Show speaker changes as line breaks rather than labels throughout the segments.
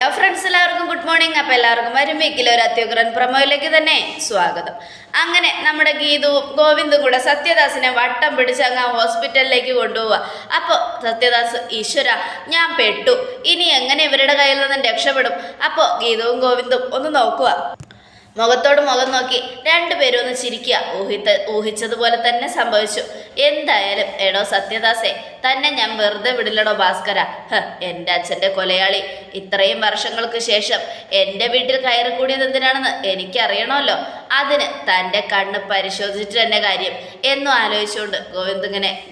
Hello friends എല്ലാവർക്കും good morning അപ്പം എല്ലാവർക്കും വരുമ്പേക്കിൽ ഒരു അത്യുഗ്രൻ പ്രമോയിലേക്ക് തന്നെ സ്വാഗതം. അങ്ങനെ നമ്മുടെ ഗീതവും ഗോവിന്ദും കൂടെ സത്യദാസിനെ വട്ടം പിടിച്ച് അങ്ങ് ഹോസ്പിറ്റലിലേക്ക് കൊണ്ടുപോവുക. അപ്പോൾ സത്യദാസ് ഈശ്വര ഞാൻ പെട്ടു. ഇനി എങ്ങനെ ഇവരുടെ കയ്യിൽ നിന്നും രക്ഷപ്പെടും? അപ്പോൾ ഗീതവും ഗോവിന്ദും ഒന്ന് നോക്കുക. മുഖത്തോട് മുഖം നോക്കി രണ്ടുപേരും ഒന്ന് ചിരിക്കുക. ഊഹിത്ത ഊഹിച്ചതുപോലെ തന്നെ സംഭവിച്ചു. എന്തായാലും എടോ സത്യദാസേ തന്നെ ഞാൻ വെറുതെ വിടില്ലടോ ഭാസ്കര. എന്റെ അച്ഛന്റെ കൊലയാളി. ഇത്രയും വർഷങ്ങൾക്ക് ശേഷം എന്റെ വീട്ടിൽ കയറി കൂടിയത് എന്തിനാണെന്ന് എനിക്കറിയണമല്ലോ. അതിന് തന്റെ കണ്ണ് പരിശോധിച്ചിട്ട് തന്നെ കാര്യം. എന്നും ആലോചിച്ചുകൊണ്ട് ഗോവിന്ദ് ഇങ്ങനെ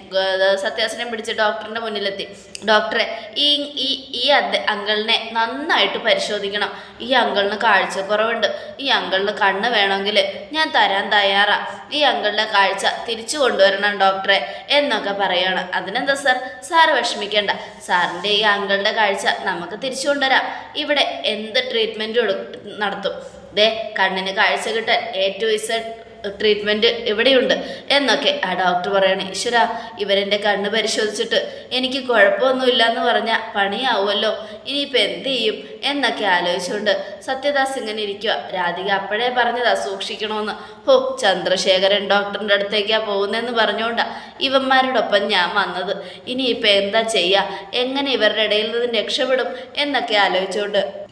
സത്യാസനം പിടിച്ച് ഡോക്ടറിന്റെ മുന്നിലെത്തി. ഡോക്ടറെ ഈ ഈ ഈ അദ്ദേ അങ്കിളിനെ നന്നായിട്ട് പരിശോധിക്കണം. ഈ അങ്കിളിന് കാഴ്ചക്കുറവുണ്ട്. ഈ അങ്കിളിന് കണ്ണ് വേണമെങ്കിൽ ഞാൻ തരാൻ തയ്യാറാ. ഈ അങ്കിളിന്റെ കാഴ്ച തിരിച്ചു കൊണ്ടുവരണം ഡോക്ടറെ എന്നൊക്കെ പറയുകയാണ് അതിനെന്താ സാർ? സാർ വിഷമിക്കേണ്ട. സാറിന്റെ ഈ അങ്കിളുടെ കാഴ്ച നമുക്ക് തിരിച്ചു കൊണ്ടുവരാം. ഇവിടെ എന്ത് ട്രീറ്റ്മെന്റും നടത്തും. ദേ കണ്ണിന് കാഴ്ച കിട്ടാൻ എ ടു ഇസഡ് ട്രീറ്റ്മെന്റ് ഇവിടെയുണ്ട്. എന്നൊക്കെ ആ ഡോക്ടർ പറയണ ഈശ്വര ഇവരെന്റെ കണ്ണ് പരിശോധിച്ചിട്ട് എനിക്ക് കുഴപ്പമൊന്നുമില്ല എന്ന് പറഞ്ഞാൽ പണിയാവുമല്ലോ. ഇനിയിപ്പോൾ എന്ത് ചെയ്യും? എന്നൊക്കെ ആലോചിച്ചുകൊണ്ട് സത്യദാസ് ഇങ്ങനെ ഇരിക്കുക രാധിക അപ്പോഴേ പറഞ്ഞതാ സൂക്ഷിക്കണമെന്ന് ഹോ ചന്ദ്രശേഖരൻ ഡോക്ടറിന്റെ അടുത്തേക്കാണ് പോകുന്നതെന്ന് പറഞ്ഞുകൊണ്ടാ ഇവന്മാരോടൊപ്പം ഞാൻ വന്നത്. ഇനിയിപ്പോൾ എന്താ ചെയ്യുക എങ്ങനെ ഇവരുടെ ഇടയിൽ നിന്ന് രക്ഷപ്പെടും? എന്നൊക്കെ ആലോചിച്ചുകൊണ്ട്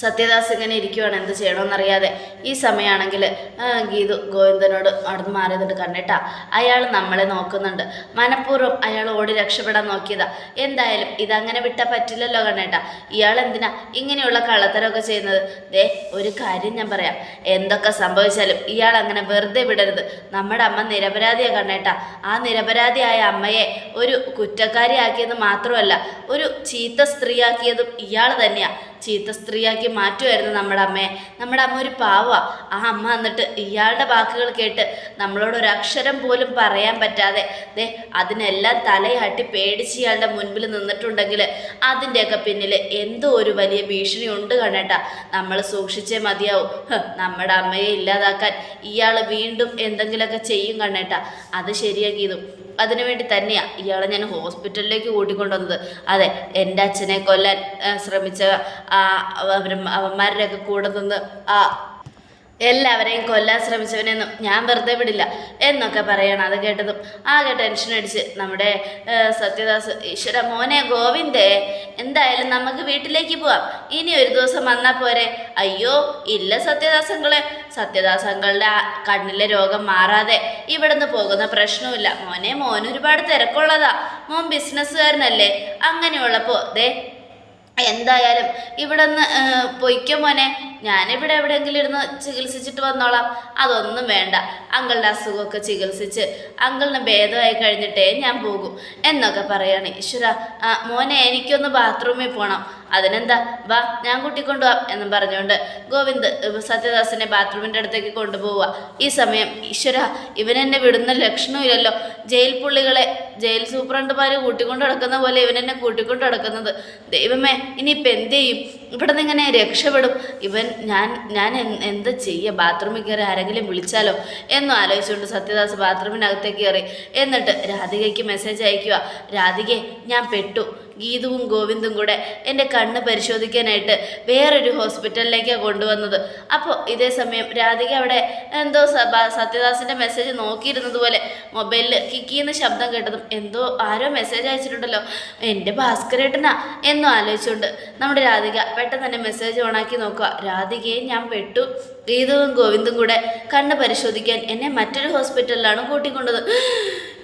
സത്യദാസ് ഇങ്ങനെ ഇരിക്കുവാണ്. എന്ത് ചെയ്യണമെന്നറിയാതെ ഈ സമയമാണെങ്കിൽ ഗീതു ഗോവിന്ദനോട് അവിടുന്ന് മാറി നിന്നിട്ട് കണ്ടിട്ടാ. അയാൾ നമ്മളെ നോക്കുന്നുണ്ട്. മനഃപൂർവം അയാൾ ഓടി രക്ഷപ്പെടാൻ നോക്കിയതാ. എന്തായാലും ഇതങ്ങനെ വിട്ടാൽ പറ്റില്ലല്ലോ കണ്ണേട്ടാ. ഇയാൾ എന്തിനാ ഇങ്ങനെയുള്ള കള്ളത്തരമൊക്കെ ചെയ്യുന്നത്? ദേ ഒരു കാര്യം ഞാൻ പറയാം. എന്തൊക്കെ സംഭവിച്ചാലും ഇയാൾ അങ്ങനെ വെറുതെ വിടരുത്. നമ്മുടെ അമ്മ നിരപരാധിയാണ് കണ്ണേട്ടാ. ആ നിരപരാധിയായ അമ്മയെ ഒരു കുറ്റക്കാരിയാക്കിയത് മാത്രമല്ല ഒരു ചീത്ത സ്ത്രീയാക്കിയതും ഇയാൾ തന്നെയാ. ചീത്ത സ്ത്രീയാക്കി മാറ്റുമായിരുന്നു നമ്മുടെ അമ്മയെ. നമ്മുടെ അമ്മ ഒരു പാവ. ആ അമ്മ എന്നിട്ട് ഇയാളുടെ വാക്കുകൾ കേട്ട് നമ്മളോട് ഒരു അക്ഷരം പോലും പറയാൻ പറ്റാതെ ദേ അതിനെല്ലാം തലയാട്ടി പേടിച്ച് ഇയാളുടെ മുൻപിൽ നിന്നിട്ടുണ്ടെങ്കിൽ അതിന്റെയൊക്കെ പിന്നിൽ എന്തോ ഒരു വലിയ ഭീഷണി ഉണ്ട് കണ്ടേട്ടാ നമ്മൾ സൂക്ഷിച്ചേ മതിയാവും. നമ്മുടെ അമ്മയെ ഇല്ലാതാക്കാൻ ഇയാൾ വീണ്ടും എന്തെങ്കിലുമൊക്കെ ചെയ്യും കണ്ടേട്ടാ അത് ശരിയാക്കിയതും അതിനുവേണ്ടി തന്നെയാ ഇയാളെ ഞാൻ ഹോസ്പിറ്റലിലേക്ക് കൂട്ടിക്കൊണ്ടുവന്നത്. അതെ എന്റെ അച്ഛനെ കൊല്ലാൻ ശ്രമിച്ച അവന്മാരുടെയൊക്കെ കൂടെ നിന്ന് ആ എല്ലാവരെയും കൊല്ലാൻ ശ്രമിച്ചവനെന്നും ഞാൻ വെറുതെ വിടില്ല എന്നൊക്കെ പറയണം. അത് കേട്ടതും ആകെ ടെൻഷൻ അടിച്ച് നമ്മുടെ സത്യദാസ് ഈശ്വര മോനെ ഗോവിന്ദേ എന്തായാലും നമുക്ക് വീട്ടിലേക്ക് പോവാം. ഇനി ഒരു ദിവസം വന്നാൽ പോരെ. അയ്യോ ഇല്ല സത്യദാസങ്ങളെ. സത്യദാസങ്ങളുടെ കണ്ണിലെ രോഗം മാറാതെ ഇവിടുന്ന് പോകുന്ന പ്രശ്നമില്ല മോനെ മോൻ ഒരുപാട് തിരക്കുള്ളതാ. മോൻ ബിസിനസ്സുകാരനല്ലേ അങ്ങനെയുള്ളപ്പോൾ ദേ എന്തായാലും ഇവിടെ നിന്ന് പൊയ്ക്കോ മോനെ. ഞാനിവിടെ എവിടെയെങ്കിലും ഇരുന്ന് ചികിത്സിച്ചിട്ട് വന്നോളാം. അതൊന്നും വേണ്ട. അങ്കിളുടെ അസുഖമൊക്കെ ചികിത്സിച്ച് അങ്കിളിന് ഭേദമായി കഴിഞ്ഞിട്ടേ ഞാൻ പോകും എന്നൊക്കെ പറയാണ് ഈശ്വര. മോനെ എനിക്കൊന്ന് ബാത്റൂമിൽ പോകണം അതിനെന്താ? വാ ഞാൻ കൂട്ടിക്കൊണ്ടുപോവാം എന്നും പറഞ്ഞുകൊണ്ട് ഗോവിന്ദ് സത്യദാസിനെ ബാത്റൂമിന്റെ അടുത്തേക്ക് കൊണ്ടുപോവുക. ഈ സമയം ഈശ്വര ഇവനെന്നെ വിടുന്ന ലക്ഷണമില്ലല്ലോ. ജയിൽ പുള്ളികളെ ജയിൽ സൂപ്രണ്ടുമാർ കൂട്ടിക്കൊണ്ട് നടക്കുന്ന പോലെ ഇവനെന്നെ കൂട്ടിക്കൊണ്ട് നടക്കുന്നത്. ദൈവമേ ഇനിയിപ്പോൾ എന്ത് ചെയ്യും? ഇവിടെ നിന്ന് ഇങ്ങനെ രക്ഷപ്പെടും. ഇവൻ ഞാൻ ഞാൻ എന്താ ചെയ്യുക ബാത്റൂമിൽ കയറി ആരെങ്കിലും വിളിച്ചാലോ? എന്നും ആലോചിച്ചുകൊണ്ട് സത്യദാസ് ബാത്റൂമിനകത്തേക്ക് കയറി. എന്നിട്ട് രാധികയ്ക്ക് മെസ്സേജ് അയക്കുക. രാധികയെ ഞാൻ പെട്ടു. ഗീതുവും ഗോവിന്ദും കൂടെ എന്റെ കണ്ണ് പരിശോധിക്കാനായിട്ട് വേറൊരു ഹോസ്പിറ്റലിലേക്കാണ് കൊണ്ടുവന്നത്. അപ്പോൾ ഇതേ സമയം രാധിക അവിടെ എന്തോ സത്യദാസിന്റെ മെസ്സേജ് നോക്കിയിരുന്നതുപോലെ മൊബൈലിൽ കിക്കിന്ന് ശബ്ദം കേട്ടതും എന്തോ ആരോ മെസ്സേജ് അയച്ചിട്ടുണ്ടല്ലോ. എന്റെ ഭാസ്കരേട്ടനാ എന്നും ആലോചിച്ചുകൊണ്ട് നമ്മുടെ രാധിക പെട്ടെന്ന് തന്നെ മെസ്സേജ് ഓണാക്കി നോക്കുക. രാധികയെ ഞാൻ പെട്ടു. ഗീതുവും ഗോവിന്ദും കൂടെ കണ്ണ് പരിശോധിക്കാൻ എന്നെ മറ്റൊരു ഹോസ്പിറ്റലിലാണ് കൂട്ടിക്കൊണ്ടത്.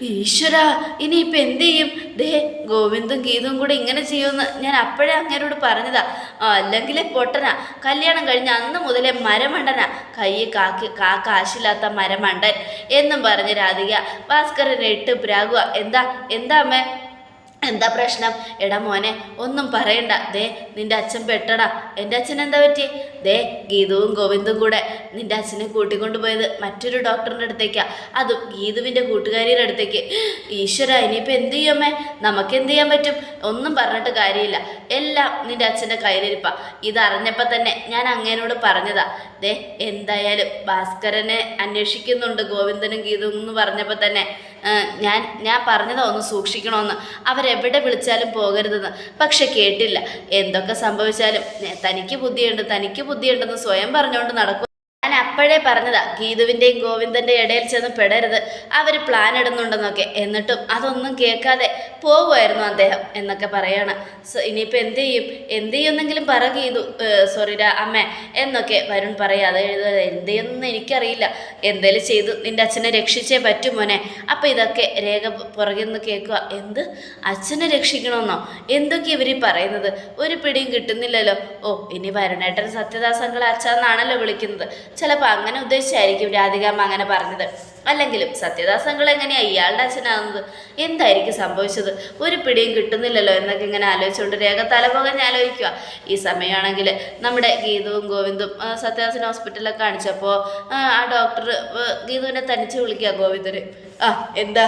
ഈശ്വര ഇനിയിപ്പോൾ എന്ത് ചെയ്യും? ദേ ഗോവിന്ദും ഗീതും കൂടെ ഇങ്ങനെ ചെയ്യുമെന്ന് ഞാൻ അപ്പോഴേ അങ്ങേരോട് പറഞ്ഞതാ. അല്ലെങ്കിൽ പൊട്ടനാ. കല്യാണം കഴിഞ്ഞ അന്ന് മുതലേ മരമണ്ടനാ. കൈ കാക്കി കാ കാശില്ലാത്ത മരമണ്ടൻ എന്നും പറഞ്ഞ് രാധിക ഭാസ്കരനെ ഇട്ട് പ്രാകുക. എന്താ എന്താ അമ്മേ? എന്താ പ്രശ്നം? എടാ മോനെ ഒന്നും പറയണ്ട. ദേ നിന്റെ അച്ഛൻ പെട്ടടാ. എന്റെ അച്ഛൻ എന്താ പറ്റി ദേ ഗീതുവും ഗോവിന്ദും കൂടെ നിന്റെ അച്ഛനെ കൂട്ടിക്കൊണ്ടു പോയത് മറ്റൊരു ഡോക്ടറിന്റെ അടുത്തേക്കാ. അതും ഗീതുവിന്റെ കൂട്ടുകാരിയുടെ അടുത്തേക്ക്. ഈശ്വര ഇനിയിപ്പോൾ എന്ത് ചെയ്യുമേ നമുക്ക് എന്ത് ചെയ്യാൻ പറ്റും? ഒന്നും പറഞ്ഞിട്ട് കാര്യമില്ല. എല്ലാം നിന്റെ അച്ഛന്റെ കയ്യിലിരിപ്പാ. ഇതറിഞ്ഞപ്പോൾ തന്നെ ഞാൻ അങ്ങേനോട് പറഞ്ഞതാ. ദേ എന്തായാലും ഭാസ്കരനെ അന്വേഷിക്കുന്നുണ്ട് ഗോവിന്ദനും ഗീതുവും എന്ന് പറഞ്ഞപ്പോൾ തന്നെ. "ഏ, ഞാൻ ഞാൻ പറഞ്ഞതാ ഒന്ന് സൂക്ഷിക്കണമെന്ന് അവരെവിടെ വിളിച്ചാലും പോകരുതെന്ന്. പക്ഷെ കേട്ടില്ല. എന്തൊക്കെ സംഭവിച്ചാലും തനിക്ക് ബുദ്ധിയുണ്ട് തനിക്ക് ബുദ്ധിയുണ്ടെന്ന് സ്വയം പറഞ്ഞുകൊണ്ട് നടക്കും. ഞാൻ അപ്പോഴേ പറഞ്ഞതാ ഗീതുവിന്റെയും ഗോവിന്ദന്റെ ഇടയിൽ ചെന്ന് പെടരുത്. അവർ പ്ലാൻ ഇടുന്നുണ്ടെന്നൊക്കെ. എന്നിട്ടും അതൊന്നും കേൾക്കാതെ പോകുമായിരുന്നു അദ്ദേഹം എന്നൊക്കെ പറയാണ്. ഇനിയിപ്പോൾ എന്ത് ചെയ്യും? എന്ത് ചെയ്യുമെന്നെങ്കിലും പറ ഗീതു. സോറി അമ്മ എന്നൊക്കെ വരുൺ പറയാതെ എഴുതുക എന്ത് ചെയ്യുമെന്ന് എനിക്കറിയില്ല. എന്തേലും ചെയ്തു നിന്റെ അച്ഛനെ രക്ഷിച്ചേ പറ്റൂ മോനെ. അപ്പോൾ ഇതൊക്കെ രേഖ പുറകിൽ നിന്ന് കേൾക്കുക. എന്ത്? അച്ഛനെ രക്ഷിക്കണമെന്നോ? എന്തൊക്കെ ഇവർ പറയുന്നത്? ഒരു പിടിയും കിട്ടുന്നില്ലല്ലോ. ഓ ഇനി വരുണേട്ടൻ സത്യദാസങ്ങളെ അച്ഛന്നാണല്ലോ വിളിക്കുന്നത്. ചിലപ്പോൾ അങ്ങനെ ഉദ്ദേശിച്ചായിരിക്കും രാധികാമ്മ അങ്ങനെ പറഞ്ഞത്. അല്ലെങ്കിലും സത്യദാസങ്ങൾ എങ്ങനെയാ ഇയാളുടെ അച്ഛനാകുന്നത്? എന്തായിരിക്കും സംഭവിച്ചത്? ഒരു പിടിയും കിട്ടുന്നില്ലല്ലോ എന്നൊക്കെ ഇങ്ങനെ ആലോചിച്ചുകൊണ്ട് രേഖ തലപോകഞ്ഞ് ആലോചിക്കുക. ഈ സമയമാണെങ്കിൽ നമ്മുടെ ഗീതവും ഗോവിന്ദും സത്യദാസൻ ഹോസ്പിറ്റലിലൊക്കെ കാണിച്ചപ്പോൾ ആ ഡോക്ടർ ഗീതുവിനെ തനിച്ച് വിളിക്കുക ഗോവിന്ദന്. ആ എന്താ?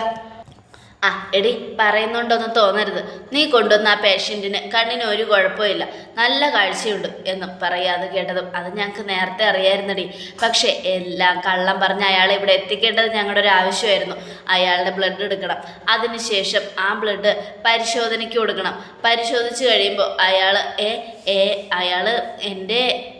ആ എടി പറയുന്നുണ്ടോന്ന് തോന്നരുത്. നീ കൊണ്ടുവന്ന ആ പേഷ്യന്റിന് കണ്ണിന് ഒരു കുഴപ്പമില്ല നല്ല കാഴ്ചയുണ്ട് എന്ന് പറയാതെ കേട്ടതും അത് ഞങ്ങൾക്ക് നേരത്തെ അറിയായിരുന്നടി. പക്ഷേ എല്ലാം കള്ളം പറഞ്ഞ് അയാളെ ഇവിടെ എത്തിക്കേണ്ടത് ഞങ്ങളുടെ ഒരു ആവശ്യമായിരുന്നു. അയാളുടെ ബ്ലഡ് എടുക്കണം. അതിനുശേഷം ആ ബ്ലഡ് പരിശോധനയ്ക്ക് കൊടുക്കണം. പരിശോധിച്ച് കഴിയുമ്പോൾ അയാൾ ഏ ഏ അയാൾ എന്റെ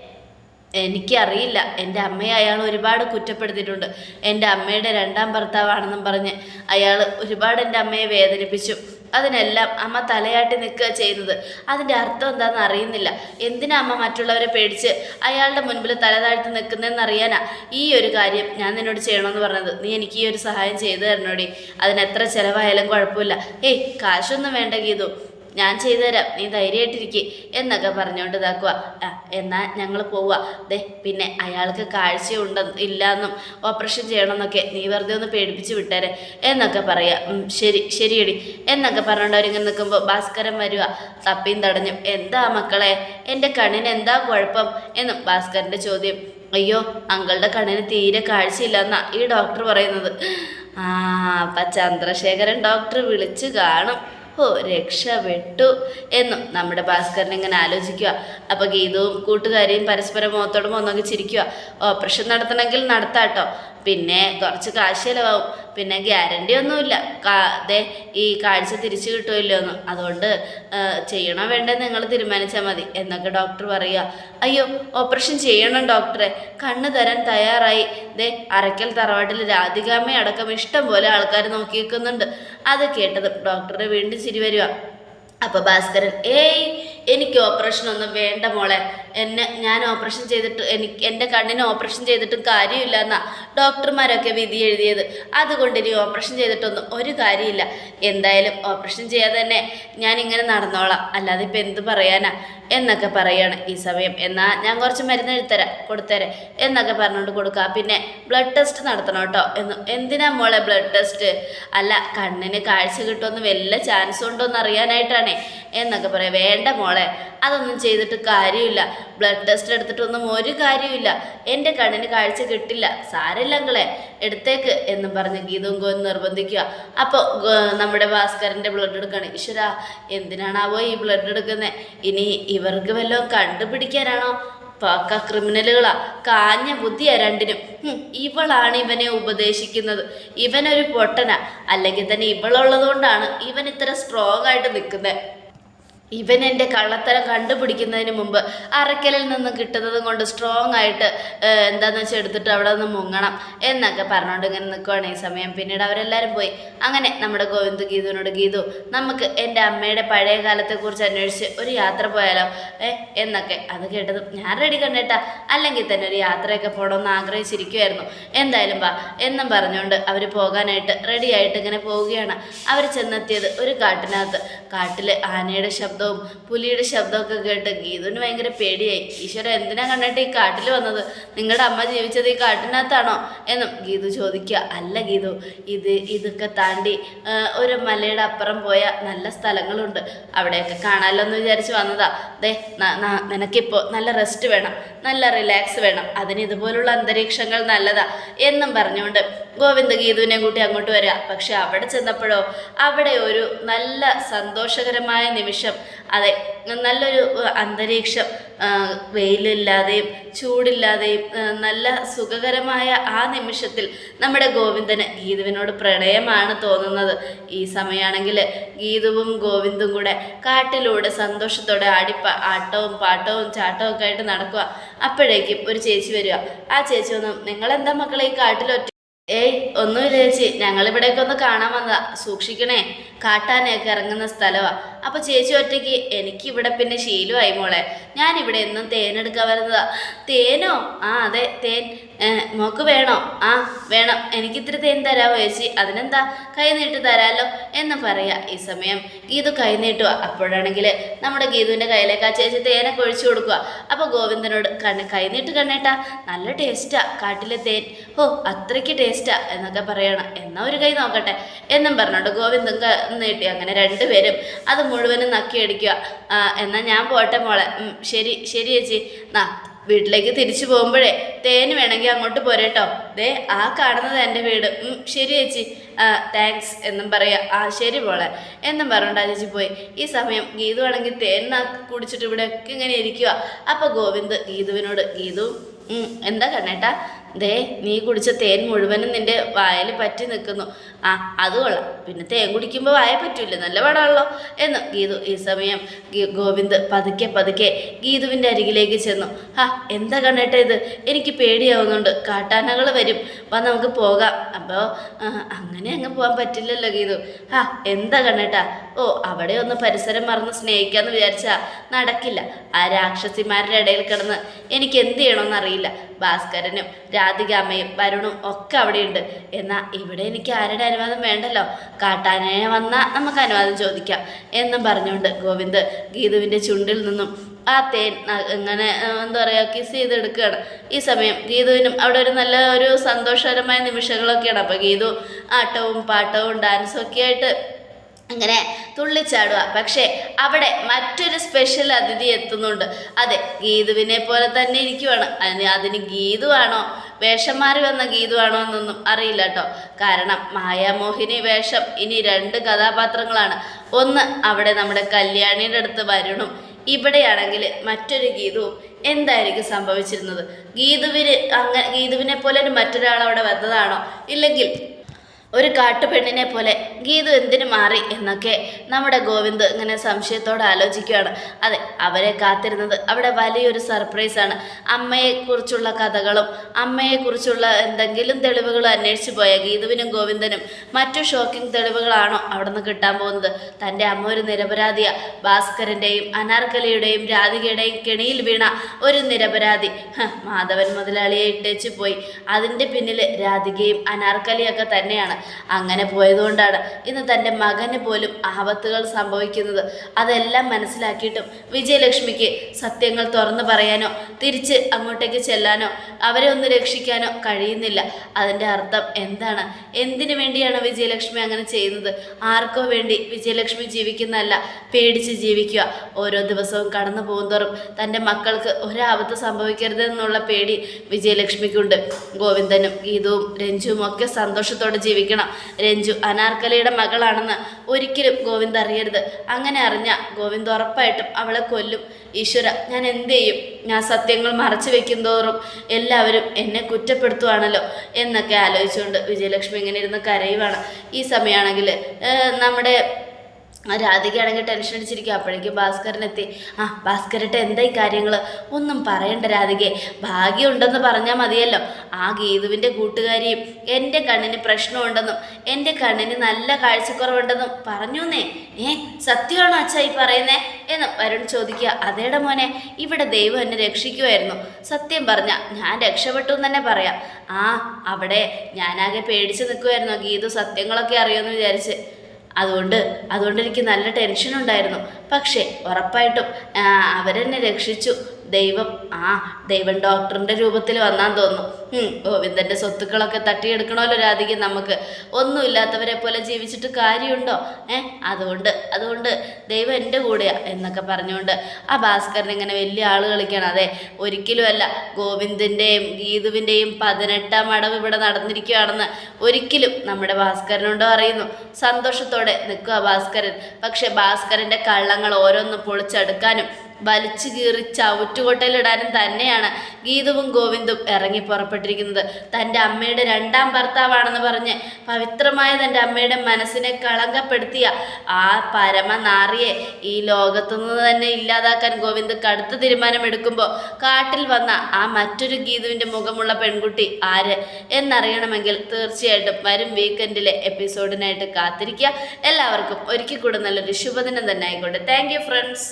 എനിക്കറിയില്ല. എന്റെ അമ്മയെ അയാൾ ഒരുപാട് കുറ്റപ്പെടുത്തിയിട്ടുണ്ട്. എന്റെ അമ്മയുടെ രണ്ടാം ഭർത്താവാണെന്നും പറഞ്ഞ് അയാൾ ഒരുപാട് എന്റെ അമ്മയെ വേദനിപ്പിച്ചു. അതിനെല്ലാം അമ്മ തലയാട്ടി നിൽക്കുക ചെയ്യുന്നത്. അതിന്റെ അർത്ഥം എന്താണെന്ന് അറിയുന്നില്ല. എന്തിനാ അമ്മ മറ്റുള്ളവരെ പേടിച്ച് അയാളുടെ മുൻപിൽ തല താഴ്ത്തി നിൽക്കുന്നതെന്ന് അറിയാനാ ഈ ഒരു കാര്യം ഞാൻ നിന്നോട് ചെയ്യണമെന്ന് പറഞ്ഞത്. നീ എനിക്ക് ഈ ഒരു സഹായം ചെയ്തു തരണോടി. അതിനെത്ര ചിലവായാലും കുഴപ്പമില്ല. ഏയ് കാശൊന്നും വേണ്ട ഗീതു. ഞാൻ ചെയ്തുതരാം. നീ ധൈര്യമായിട്ടിരിക്കുക എന്നൊക്കെ പറഞ്ഞുകൊണ്ട് ഇതാക്കുക എന്നാൽ ഞങ്ങൾ പോവുക ദേ പിന്നെ അയാൾക്ക് കാഴ്ചയുണ്ട് ഇല്ലാന്നും ഓപ്പറേഷൻ ചെയ്യണമെന്നൊക്കെ നീ വെറുതെ ഒന്ന് പേടിപ്പിച്ച് വിട്ടേരെ എന്നൊക്കെ പറയുക ശരി ശരിയടി എന്നൊക്കെ പറഞ്ഞുകൊണ്ട് അവരിങ്ങനെ നിൽക്കുമ്പോൾ ഭാസ്കരൻ വരിക തപ്പിയും തടഞ്ഞും. എന്താ മക്കളെ? എന്റെ കണ്ണിന് എന്താ കുഴപ്പം? എന്നും ഭാസ്കരന്റെ ചോദ്യം. അയ്യോ അങ്കളുടെ കണ്ണിന് തീരെ കാഴ്ചയില്ലെന്നാ ഈ ഡോക്ടർ പറയുന്നത്. ആ അപ്പം ചന്ദ്രശേഖരൻ ഡോക്ടർ വിളിച്ചു കാണും. ഓ രക്ഷപ്പെട്ടു എന്നും നമ്മുടെ ഭാസ്കരൻ ഇങ്ങനെ ആലോചിക്കുക. അപ്പോൾ ഗീതവും കൂട്ടുകാരെയും പരസ്പരം മുഖത്തോട് ഒന്നൊക്കെ ചിരിക്കുക. ഓപ്പറേഷൻ നടത്തണമെങ്കിൽ നടത്താട്ടോ പിന്നെ കുറച്ച് കാശ് ചിലവാകും. പിന്നെ ഗ്യാരണ്ടി ഒന്നുമില്ല. ദേ ഈ കാഴ്ച തിരിച്ചു കിട്ടുമല്ലോ എന്ന്. അതുകൊണ്ട് ചെയ്യണോ വേണ്ടേ നിങ്ങൾ തീരുമാനിച്ചാൽ മതി എന്നൊക്കെ ഡോക്ടർ പറയുക. അയ്യോ ഓപ്പറേഷൻ ചെയ്യണം ഡോക്ടറെ കണ്ണ് തരാൻ തയ്യാറായി. ദേ അരയ്ക്കൽ തറവാട്ടിൽ രാധികാമ്മ അടക്കം ഇഷ്ടം പോലെ ആൾക്കാർ നോക്കി നിൽക്കുന്നുണ്ട്. അത് കേട്ടത് ഡോക്ടറെ വീണ്ടും ചിരി വരിക അപ്പോൾ ഭാസ്കരൻ ഏയ് എനിക്ക് ഓപ്പറേഷൻ ഒന്നും വേണ്ട മോളെ. എന്നെ ഞാൻ ഓപ്പറേഷൻ ചെയ്തിട്ട് എനിക്ക് എന്റെ കണ്ണിന് ഓപ്പറേഷൻ ചെയ്തിട്ടും കാര്യമില്ല എന്നാ ഡോക്ടർമാരൊക്കെ വിധി എഴുതിയത്. അതുകൊണ്ട് ഇനി ഓപ്പറേഷൻ ചെയ്തിട്ടൊന്നും ഒരു കാര്യമില്ല. എന്തായാലും ഓപ്പറേഷൻ ചെയ്യാതെ തന്നെ ഞാൻ ഇങ്ങനെ നടന്നോളാം. അല്ലാതെ ഇപ്പം എന്ത് പറയാനാ? എന്നൊക്കെ പറയാണ് ഈ സമയം. എന്നാൽ ഞാൻ കുറച്ച് മരുന്ന് എഴുത്തരാം കൊടുത്തരാം എന്നൊക്കെ പറഞ്ഞുകൊണ്ട് കൊടുക്കുക പിന്നെ ബ്ലഡ് ടെസ്റ്റ് നടത്തണം കേട്ടോ. എന്ന് എന്തിനാ മോളെ ബ്ലഡ് ടെസ്റ്റ് അല്ല കണ്ണിന് കാഴ്ച കിട്ടുമെന്ന് വല്ല ചാൻസ് ഉണ്ടോ എന്ന് അറിയാനായിട്ടാണേ. എന്നൊക്കെ പറയാം. വേണ്ട മോളെ അതൊന്നും ചെയ്തിട്ട് കാര്യമില്ല. ബ്ലഡ് ടെസ്റ്റ് എടുത്തിട്ടൊന്നും ഒരു കാര്യമില്ല എന്റെ കണ്ണിന് കാഴ്ച കിട്ടില്ല. സാരല്ലങ്ങളെ എടുത്തേക്ക് എന്നും പറഞ്ഞ് ഗീതവും ഗോവും നിർബന്ധിക്കുക. അപ്പോൾ നമ്മുടെ ഭാസ്കരന്റെ ബ്ലഡ് എടുക്കുകയാണ് ഈശ്വര എന്തിനാണാവോ ഈ ബ്ലഡ് എടുക്കുന്നത് ഇനി ഇവർക്ക് വല്ലതും കണ്ടുപിടിക്കാനാണോ? പാക്ക ക്രിമിനലുകളാ. കാഞ്ഞ ബുദ്ധിയാ രണ്ടിനും. ഇവളാണ് ഇവനെ ഉപദേശിക്കുന്നത്. ഇവനൊരു പൊട്ടന. അല്ലെങ്കിൽ തന്നെ ഇവളുള്ളത് കൊണ്ടാണ് ഇവൻ ഇത്ര സ്ട്രോങ് ആയിട്ട് നിൽക്കുന്നത് ഇവൻ എന്റെ കള്ളത്തരം കണ്ടുപിടിക്കുന്നതിന് മുമ്പ് അറക്കലിൽ നിന്ന് കിട്ടുന്നത് കൊണ്ട് സ്ട്രോങ് ആയിട്ട് എന്താണെന്ന് വെച്ചാൽ എടുത്തിട്ട് അവിടെ നിന്ന് മുങ്ങണം എന്നൊക്കെ പറഞ്ഞുകൊണ്ട് ഇങ്ങനെ നിൽക്കുവാണ് ഈ സമയം. പിന്നീട് അവരെല്ലാവരും പോയി. അങ്ങനെ നമ്മുടെ ഗോവിന്ദ് ഗീതുവിനോട് ഗീതു നമുക്ക് എന്റെ അമ്മയുടെ പഴയ കാലത്തെക്കുറിച്ച് അന്വേഷിച്ച് ഒരു യാത്ര പോയാലോ? ഏ എന്നൊക്കെ. അത് കേട്ടതും ഞാൻ റെഡി കണ്ടേട്ടാ. അല്ലെങ്കിൽ തന്നെ ഒരു യാത്രയൊക്കെ പോകണമെന്ന് ആഗ്രഹിച്ചിരിക്കുമായിരുന്നു എന്തായാലും വാ എന്നും പറഞ്ഞുകൊണ്ട് അവർ പോകാനായിട്ട് റെഡിയായിട്ട് ഇങ്ങനെ പോവുകയാണ്. അവർ ചെന്നെത്തിയത് ഒരു കാട്ടിനകത്ത്. കാട്ടിൽ ആനയുടെ ശബ്ദവും പുലിയുടെ ശബ്ദമൊക്കെ കേട്ട് ഗീതുവിന് ഭയങ്കര പേടിയായി. ഈശ്വര എന്തിനാ കണ്ടിട്ട് ഈ കാട്ടിൽ വന്നത്? നിങ്ങളുടെ അമ്മ ജീവിച്ചത് ഈ കാട്ടിനകത്താണോ? എന്നും ഗീതു ചോദിക്കുക. അല്ല ഗീതു ഇത് ഇതൊക്കെ താണ്ടി ഒരു മലയുടെ അപ്പുറം പോയ നല്ല സ്ഥലങ്ങളുണ്ട്. അവിടെയൊക്കെ കാണാമല്ലോ എന്ന് വിചാരിച്ച് വന്നതാ. ദേ നിനക്കിപ്പോൾ നല്ല റെസ്റ്റ് വേണം നല്ല റിലാക്സ് വേണം. അതിന് ഇതുപോലുള്ള അന്തരീക്ഷങ്ങൾ നല്ലതാ എന്നും പറഞ്ഞുകൊണ്ട് ഗോവിന്ദ ഗീതുവിനെ കൂട്ടി അങ്ങോട്ട് വരിക പക്ഷെ അവിടെ ചെന്നപ്പോഴോ അവിടെ ഒരു നല്ല സന്തോഷകരമായ നിമിഷം അതെ നല്ലൊരു അന്തരീക്ഷം വെയിലില്ലാതെയും ചൂടില്ലാതെയും നല്ല സുഖകരമായ ആ നിമിഷത്തിൽ നമ്മുടെ ഗോവിന്ദന് ഗീതുവിനോട് പ്രണയമാണ് തോന്നുന്നത്. ഈ സമയമാണെങ്കിൽ ഗീതുവും ഗോവിന്ദും കൂടെ കാട്ടിലൂടെ സന്തോഷത്തോടെ ആടിപ്പ ആട്ടവും പാട്ടവും ചാട്ടവും ഒക്കെ ആയിട്ട് നടക്കുക അപ്പോഴേക്കും ഒരു ചേച്ചി വരിക. ആ ചേച്ചി ഒന്നും നിങ്ങളെന്താ മക്കളെ ഈ കാട്ടിലൊറ്റ? ഏയ് ഒന്നുമില്ല ചേച്ചി. ഞങ്ങളിവിടേക്കൊന്ന് കാണാൻ വന്നതാ. സൂക്ഷിക്കണേ. കാട്ടാനയൊക്കെ ഇറങ്ങുന്ന സ്ഥലമാണ് അപ്പോൾ ചേച്ചി ഒറ്റയ്ക്ക് എനിക്ക് ഇവിടെ പിന്നെ ശീലമായി മോളെ. ഞാൻ ഇവിടെ എന്നും തേനെടുക്കാൻ വരുന്നതാ. തേനോ? ആ അതെ തേൻ. മോക്ക് വേണോ? ആ വേണം. എനിക്ക് ഇത്തിരി തേൻ തരാമോ ചേച്ചി? അതിനെന്താ? കൈ നീട്ടി തരാലോ എന്ന് പറയാ ഈ സമയം. ഗീതു കൈ നീട്ടുക അപ്പോഴാണെങ്കിൽ നമ്മുടെ ഗീതുവിന്റെ കയ്യിലേക്ക് ആ ചേച്ചി തേനൊക്കെ ഒഴിച്ചു കൊടുക്കുക അപ്പോൾ ഗോവിന്ദനോട് കണ്ണ് കൈ നീട്ട് കണ്ണേട്ടാ. നല്ല ടേസ്റ്റാ കാട്ടിലെ തേൻ. ഓ അത്രയ്ക്ക് ടേസ്റ്റാ എന്നൊക്കെ പറയണം. എന്നാ ഒരു കൈ നോക്കട്ടെ എന്നും പറഞ്ഞോണ്ട് ഗോവിന്ദൻ ക- കിട്ടി. അങ്ങനെ രണ്ടുപേരും അത് മുഴുവനും നക്കി അടിക്കുക. ആ, ഞാൻ പോട്ടെ മോളെ. ശരി ശരി ചേച്ചി. നാ വീട്ടിലേക്ക് തിരിച്ചു പോകുമ്പോഴേ തേന് വേണമെങ്കിൽ അങ്ങോട്ട് പോരേട്ടോ ദേ ആ കാണുന്നത് എന്റെ വീട്. ശരി ചേച്ചി. താങ്ക്സ് എന്നും പറയുക ആ ശരി മോളെ. എന്നും പറഞ്ഞിട്ട് ചേച്ചി പോയി. ഈ സമയം ഗീതു ആണെങ്കിൽ തേൻ കുടിച്ചിട്ട് ഇവിടെ ഒക്കെ ഇങ്ങനെ ഇരിക്കുക അപ്പോൾ ഗോവിന്ദ് ഗീതുവിനോട് ഗീതു എന്താ കണ്ണേട്ടാ? ദേ നീ കുടിച്ച തേൻ മുഴുവനും നിന്റെ വായിൽ പറ്റി നിൽക്കുന്നു. ആ അത് കൊള്ളാം. പിന്നെ തേൻ കുടിക്കുമ്പോൾ വായ പറ്റൂല. നല്ല പടമാണല്ലോ എന്ന് ഗീതു ഈ സമയം ഗോവിന്ദ് പതുക്കെ പതുക്കെ ഗീതുവിന്റെ അരികിലേക്ക് ചെന്നു. ആ എന്താ കണ്ണേട്ട ഇത്? എനിക്ക് പേടിയാവുന്നുണ്ട്. കാട്ടാനകൾ വരും. വാ നമുക്ക് പോകാം. അപ്പോൾ അങ്ങനെ അങ്ങ് പോകാൻ പറ്റില്ലല്ലോ ഗീതു. ആ എന്താ കണ്ടേട്ടാ ഓ അവിടെ ഒന്ന് പരിസരം മറന്ന് സ്നേഹിക്കാമെന്ന് വിചാരിച്ചാ നടക്കില്ല. ആ രാക്ഷസിമാരുടെ ഇടയിൽ കിടന്ന് എനിക്ക് എന്ത് ചെയ്യണമെന്നറിയില്ല. ഭാസ്കരനും രാധികാമ്മയും വരുണും ഒക്കെ അവിടെയുണ്ട്. എന്നാൽ ഇവിടെ എനിക്ക് ആരുടെ അനുവാദം വേണ്ടല്ലോ? കാട്ടാനയെ വന്നാൽ നമുക്ക് അനുവാദം ചോദിക്കാം എന്നും പറഞ്ഞുകൊണ്ട് ഗോവിന്ദ് ഗീതുവിന്റെ ചുണ്ടിൽ നിന്നും ആ തേൻ ഇങ്ങനെ എന്താ പറയുക കിസ് ചെയ്തെടുക്കുകയാണ്. ഈ സമയം ഗീതുവിനും അവിടെ ഒരു നല്ല ഒരു സന്തോഷകരമായ നിമിഷങ്ങളൊക്കെയാണ്. അപ്പോൾ ഗീതു ആട്ടവും പാട്ടവും ഡാൻസും ഒക്കെ ആയിട്ട് അങ്ങനെ തുള്ളിച്ചാടുക. പക്ഷേ അവിടെ മറ്റൊരു സ്പെഷ്യൽ അതിഥി എത്തുന്നുണ്ട്. അതെ ഗീതുവിനെ പോലെ തന്നെ ഇരിക്കുവാണ്. അതിന് അതിന് ഗീതുവാണോ വേഷം മാറി വന്ന ഗീതുവാണോ എന്നൊന്നും അറിയില്ല കേട്ടോ കാരണം മായാമോഹിനി വേഷം ഇനി രണ്ട് കഥാപാത്രങ്ങളാണ്. ഒന്ന് അവിടെ നമ്മുടെ കല്യാണിയുടെ അടുത്ത് വരുണും. ഇവിടെയാണെങ്കിൽ മറ്റൊരു ഗീതുവും എന്തായിരിക്കും സംഭവിച്ചിരുന്നത്? ഗീതുവിന് അങ്ങനെ ഗീതുവിനെ പോലെ ഒരു മറ്റൊരാൾ അവിടെ വന്നതാണോ? ഇല്ലെങ്കിൽ ഒരു കാട്ടുപെണ്ണിനെ പോലെ ഗീതു എന്തിനു മാറി എന്നൊക്കെ നമ്മുടെ ഗോവിന്ദ് ഇങ്ങനെ സംശയത്തോടെ ആലോചിക്കുകയാണ്. അതെ അവരെ കാത്തിരുന്നത് അവിടെ വലിയൊരു സർപ്രൈസാണ് അമ്മയെക്കുറിച്ചുള്ള കഥകളും അമ്മയെക്കുറിച്ചുള്ള എന്തെങ്കിലും തെളിവുകൾ അന്വേഷിച്ചു പോയ ഗീതുവിനും ഗോവിന്ദനും മറ്റു ഷോക്കിംഗ് തെളിവുകളാണോ അവിടെ നിന്ന് കിട്ടാൻ പോകുന്നത്? തന്റെ അമ്മ ഒരു നിരപരാധിയ. ഭാസ്കരന്റെയും അനാർക്കലിയുടെയും രാധികയുടെയും കെണിയിൽ വീണ ഒരു നിരപരാധി. മാധവൻ മുതലാളിയെ ഇട്ടേച്ചു പോയി. അതിന്റെ പിന്നിൽ രാധികയും അനാർക്കലിയൊക്കെ തന്നെയാണ്. അങ്ങനെ പോയതുകൊണ്ടാണ് ഇന്ന് തന്റെ മകന് പോലും ആപത്തുകൾ സംഭവിക്കുന്നത് അതെല്ലാം മനസ്സിലാക്കിയിട്ടും വിജയലക്ഷ്മിക്ക് സത്യങ്ങൾ തുറന്നു പറയാനോ തിരിച്ച് അങ്ങോട്ടേക്ക് ചെല്ലാനോ അവരെ ഒന്ന് രക്ഷിക്കാനോ കഴിയുന്നില്ല. അതിന്റെ അർത്ഥം എന്താണ്? എന്തിനു വേണ്ടിയാണ് വിജയലക്ഷ്മി അങ്ങനെ ചെയ്യുന്നത്? ആർക്കോ വേണ്ടി വിജയലക്ഷ്മി ജീവിക്കുന്നതല്ല പേടിച്ച് ജീവിക്കുക. ഓരോ ദിവസവും കടന്നു പോകുന്തോറും തന്റെ മക്കൾക്ക് ഒരാപത്ത് സംഭവിക്കരുതെന്നുള്ള പേടി വിജയലക്ഷ്മിക്കുണ്ട്. ഗോവിന്ദനും ഗീതവും രഞ്ജുവും ഒക്കെ സന്തോഷത്തോടെ ജീവിക്കണം. രഞ്ജു അനാർക്കലിയുടെ മകളാണെന്ന് ഒരിക്കലും ഗോവിന്ദ് അറിയരുത്. അങ്ങനെ അറിഞ്ഞ ഗോവിന്ദ് ഉറപ്പായിട്ടും അവളെ കൊല്ലും. ഈശ്വര ഞാൻ എന്ത് ചെയ്യും? ഞാൻ സത്യങ്ങൾ മറച്ചു വെക്കും തോറും എല്ലാവരും എന്നെ കുറ്റപ്പെടുത്തുവാണല്ലോ എന്നൊക്കെ ആലോചിച്ചുകൊണ്ട് വിജയലക്ഷ്മി ഇങ്ങനെ ഇരുന്ന് കരയുവാണ്. ഈ സമയമാണെങ്കിൽ നമ്മുടെ രാധികയാണെങ്കിൽ ടെൻഷൻ അടിച്ചിരിക്കും അപ്പോഴേക്കും ഭാസ്കരൻ എത്തി. ആ ഭാസ്കരട്ടെ എന്തായി കാര്യങ്ങൾ ഒന്നും പറയണ്ട രാധികയെ ഭാഗ്യമുണ്ടെന്ന് പറഞ്ഞാൽ മതിയല്ലോ. ആ ഗീതുവിന്റെ കൂട്ടുകാരിയും എന്റെ കണ്ണിന് പ്രശ്നമുണ്ടെന്നും എന്റെ കണ്ണിന് നല്ല കാഴ്ചക്കുറവുണ്ടെന്നും പറഞ്ഞുന്നേ. ഏ സത്യമാണോ അച്ഛാ ഈ പറയുന്നേ? എന്ന് വരുൺ ചോദിക്കുക. അതേടെ മോനെ ഇവിടെ ദൈവം എന്നെ രക്ഷിക്കുമായിരുന്നു സത്യം പറഞ്ഞ ഞാൻ രക്ഷപ്പെട്ടു എന്ന് തന്നെ പറയാം. ആ അവിടെ ഞാനാകെ പേടിച്ച് നിൽക്കുമായിരുന്നു ഗീതു സത്യങ്ങളൊക്കെ അറിയുമെന്ന് വിചാരിച്ച്. അതുകൊണ്ട് അതുകൊണ്ട് എനിക്ക് നല്ല ടെൻഷൻ ഉണ്ടായിരുന്നു പക്ഷേ ഉറപ്പായിട്ടും അവരെന്നെ രക്ഷിച്ചു. ദൈവം ആ ദൈവം ഡോക്ടറിന്റെ രൂപത്തിൽ വന്നാൻ തോന്നുന്നു. ഗോവിന്ദന്റെ സ്വത്തുക്കളൊക്കെ തട്ടിയെടുക്കണമല്ലോ രാധിക നമുക്ക്. ഒന്നുമില്ലാത്തവരെ പോലെ ജീവിച്ചിട്ട് കാര്യമുണ്ടോ? ഏ അതുകൊണ്ട് അതുകൊണ്ട് ദൈവം എന്റെ കൂടെയാണ് എന്നൊക്കെ പറഞ്ഞുകൊണ്ട് ആ ഭാസ്കരൻ ഇങ്ങനെ വലിയ ആൾ കളിക്കണം. അതെ ഒരിക്കലുമല്ല ഗോവിന്ദന്റെയും ഗീതുവിന്റെയും പതിനെട്ടാം അടവ് ഇവിടെ നടന്നിരിക്കുകയാണെന്ന് ഒരിക്കലും നമ്മുടെ ഭാസ്കരനുണ്ടോ അറിയുന്നു സന്തോഷത്തോടെ നിൽക്കുക ഭാസ്കരൻ. പക്ഷെ ഭാസ്കരന്റെ കള്ളങ്ങൾ ഓരോന്ന് പൊളിച്ചെടുക്കാനും വലിച്ചു കീറി ചവിറ്റുകൊട്ടയിലിടാനും തന്നെയാണ് ഗീതുവും ഗോവിന്ദും ഇറങ്ങി പുറപ്പെട്ടിരിക്കുന്നത്. തന്റെ അമ്മയുടെ രണ്ടാം ഭർത്താവാണെന്ന് പറഞ്ഞ് പവിത്രമായ തന്റെ അമ്മയുടെ മനസ്സിനെ കളങ്കപ്പെടുത്തിയ ആ പരമനാറിയെ ഈ ലോകത്തുനിന്ന് തന്നെ ഇല്ലാതാക്കാൻ ഗോവിന്ദ് കടുത്ത തീരുമാനമെടുക്കുമ്പോൾ കാട്ടിൽ വന്ന ആ മറ്റൊരു ഗീതുവിന്റെ മുഖമുള്ള പെൺകുട്ടി ആര് എന്നറിയണമെങ്കിൽ തീർച്ചയായിട്ടും വരും വീക്കെൻഡിലെ എപ്പിസോഡിനായിട്ട് കാത്തിരിക്കുക. എല്ലാവർക്കും ഒരിക്കൽ കൂടെ നല്ലൊരു ശുഭദിനം തന്നെ ആയിക്കോട്ടെ. Thank friends